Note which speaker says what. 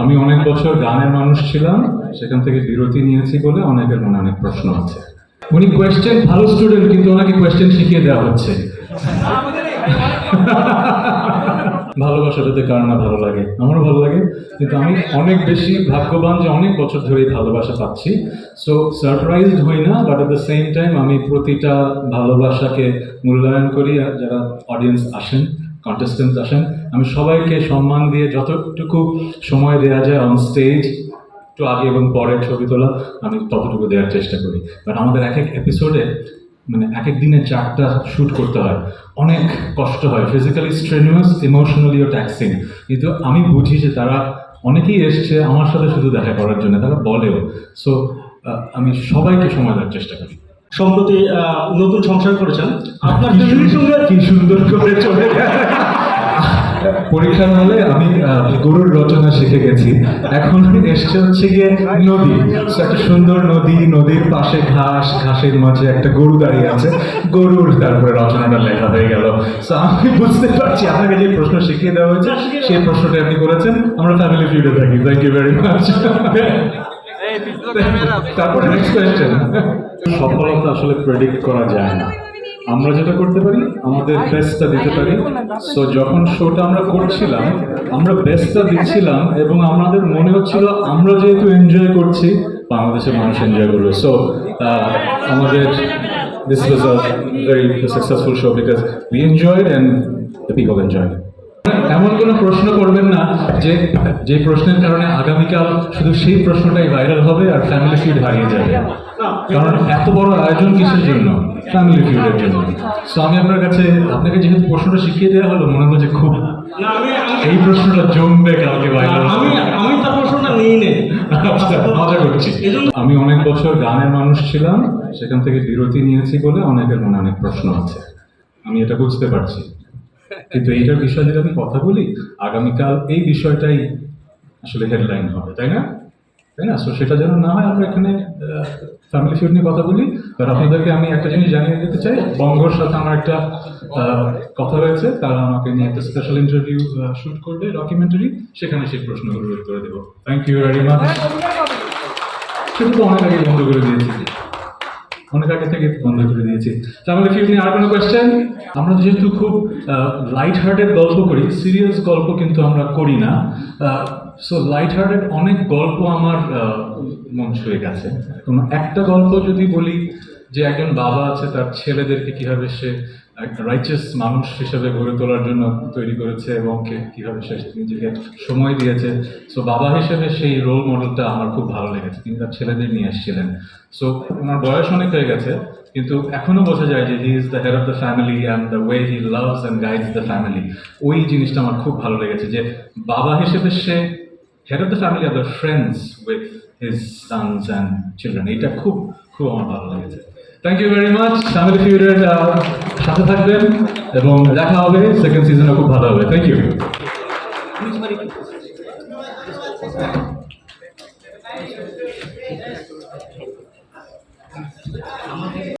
Speaker 1: আমি অনেক বছর গানের মানুষ ছিলাম, সেখান থেকে বিরতি নিয়েছি বলে অনেকের মনে অনেক প্রশ্ন আছে। উনি কোয়েশ্চেন ভালো স্টুডেন্ট কিন্তু ওনাকে কোয়েশ্চেন শিখিয়ে দেওয়া হচ্ছে। ভালোবাসাটাতে কার না ভালো লাগে? আমারও ভালো লাগে। কিন্তু আমি অনেক বেশি ভাগ্যবান যে অনেক বছর ধরেই ভালোবাসা পাচ্ছি। সো সারপ্রাইজড হই না but at the same time আমি প্রতিটা ভালোবাসাকে মূল্যায়ন করি যারা অডিয়েন্স আসেন কন্টেস্টেন্টস আসেন। আমি সবাইকে সম্মান দিয়ে যতটুকু সময় দেওয়া যায় অন স্টেজ একটু আগে এবং পরের ছবি তোলা আমি ততটুকু দেওয়ার চেষ্টা করি। বাট আমাদের এক এক এপিসোডে মানে এক এক দিনে চারটা শ্যুট করতে হয়। অনেক কষ্ট হয়। ফিজিক্যালি স্ট্রেনুয়াস ইমোশনালিও ট্যাক্সিং কিন্তু আমি বুঝি যে তারা অনেকেই এসছে আমার সাথে শুধু দেখা করার জন্য তারা বলেও। সো আমি সবাইকে সময় দেওয়ার চেষ্টা করি।
Speaker 2: সম্প্রতি নতুন সংসার করেছেন। আপনার
Speaker 1: কি সুন্দর করে চলে গেল। পরীক্ষার হলে আমি গরুর রচনা শিখে গেছি। এখন এসছে হচ্ছে গিয়ে নদী। একটা সুন্দর নদী নদীর পাশে ঘাস ঘাসের মাঝে একটা গরু দাঁড়িয়ে আছে। গরুর তারপরে রচনাটা লেখা হয়ে গেল। আমি বুঝতে পারছি আপনাকে যে প্রশ্ন শিখিয়ে দেওয়া হয়েছে সেই প্রশ্নটা আপনি করেছেন। আমরা ফ্যামিলি ফিউডে থাকি। থ্যাংক ইউ ভেরি মাচ তারপরে নেক্সট কোয়েশ্চেন সফলতা আসলে প্রেডিক্ট করা যায় না। আমরা যেটা করতে পারি আমাদের বেস্টটা দিতে পারি। সো যখন শোটা আমরা করছিলাম আমরা বেস্টটা দিচ্ছিলাম এবং আমাদের মনে হচ্ছিল আমরা যেহেতু এনজয় করছি বাংলাদেশের মানুষ এনজয় করবে। সো আমাদের this was a very successful show because we enjoyed and the people enjoyed এমন কোনো প্রশ্ন করবেন না যে যে প্রশ্নের কারণে আগামীকাল শুধু সেই প্রশ্নটাই ভাইরাল হবে আর ফ্যামিলি ফিড হারিয়ে যাবে। কারণ এত বড় আয়োজন কিসের জন্য? ফ্যামিলি ফিডের জন্য। সো আমি আপনার কাছে আপনাকে যেহেতু প্রশ্নটা শিখিয়ে দেওয়া হলো মনে হলো যে খুব এই প্রশ্নটা জমবে কালকে
Speaker 2: আমি আমি তার প্রশ্নটা নিই নেই
Speaker 1: আচ্ছা, মজা করছি। আমি অনেক বছর গানের মানুষ ছিলাম সেখান থেকে বিরতি নিয়েছি বলে অনেকের মনে অনেক প্রশ্ন আছে। আমি এটা বুঝতে পারছি। কিন্তু এইটার বিষয়ে যদি আমি কথা বলি আগামীকাল এই বিষয়টাই আসলে হেডলাইন হবে তাই না? তাই না? সো সেটা যেন না হয় আমরা এখানে ফ্যামিলি ফিউড নিয়ে কথা বলি। আর আপনাদেরকে আমি একটা জিনিস জানিয়ে দিতে চাই। বঙ্গর সাথে আমার একটা কথা হয়েছে তারা আমাকে নিয়ে একটা স্পেশাল ইন্টারভিউ শুট করবে ডকুমেন্টারি সেখানে সেই প্রশ্নগুলো উত্তর দেবো। থ্যাংক ইউ ভেরি মাচ সেটা তো অনেক আগে বন্ধ করে দিয়েছি। অনেক আগে থেকে বন্ধ করে দিয়েছি। তাহলে কি আপনি আর কোনো কোয়েশ্চেন আমরা যেহেতু খুব লাইট হার্টেড গল্প করি সিরিয়াস গল্প কিন্তু আমরা করি না সো লাইট হার্টেড অনেক গল্প আমার মন ছুঁয়ে গেছে। একটা গল্প যদি বলি যে একজন বাবা আছে, তার ছেলেদেরকে কীভাবে সে একটা রাইচাস মানুষ হিসেবে গড়ে তোলার জন্য তৈরি করেছে এবং কীভাবে সে নিজেকে সময় দিয়েছে। সো বাবা হিসেবে সেই রোল মডেলটা আমার খুব ভালো লেগেছে। তিনি তার ছেলেদের নিয়ে এসেছিলেন। সো ওনার বয়স অনেক হয়ে গেছে, কিন্তু এখনও বোঝা যায় যে he is the head of the family and the way he loves and guides the family ওই জিনিসটা আমার খুব ভালো লেগেছে যে বাবা হিসেবে সে head of the family R the friends with his sons and children এটা খুব খুব আমার ভালো লেগেছে। Thank you very much family ফিউডের সাথে থাকবেন এবং দেখা হবে সেকেন্ড সিজনও খুব ভালো হবে। Thank you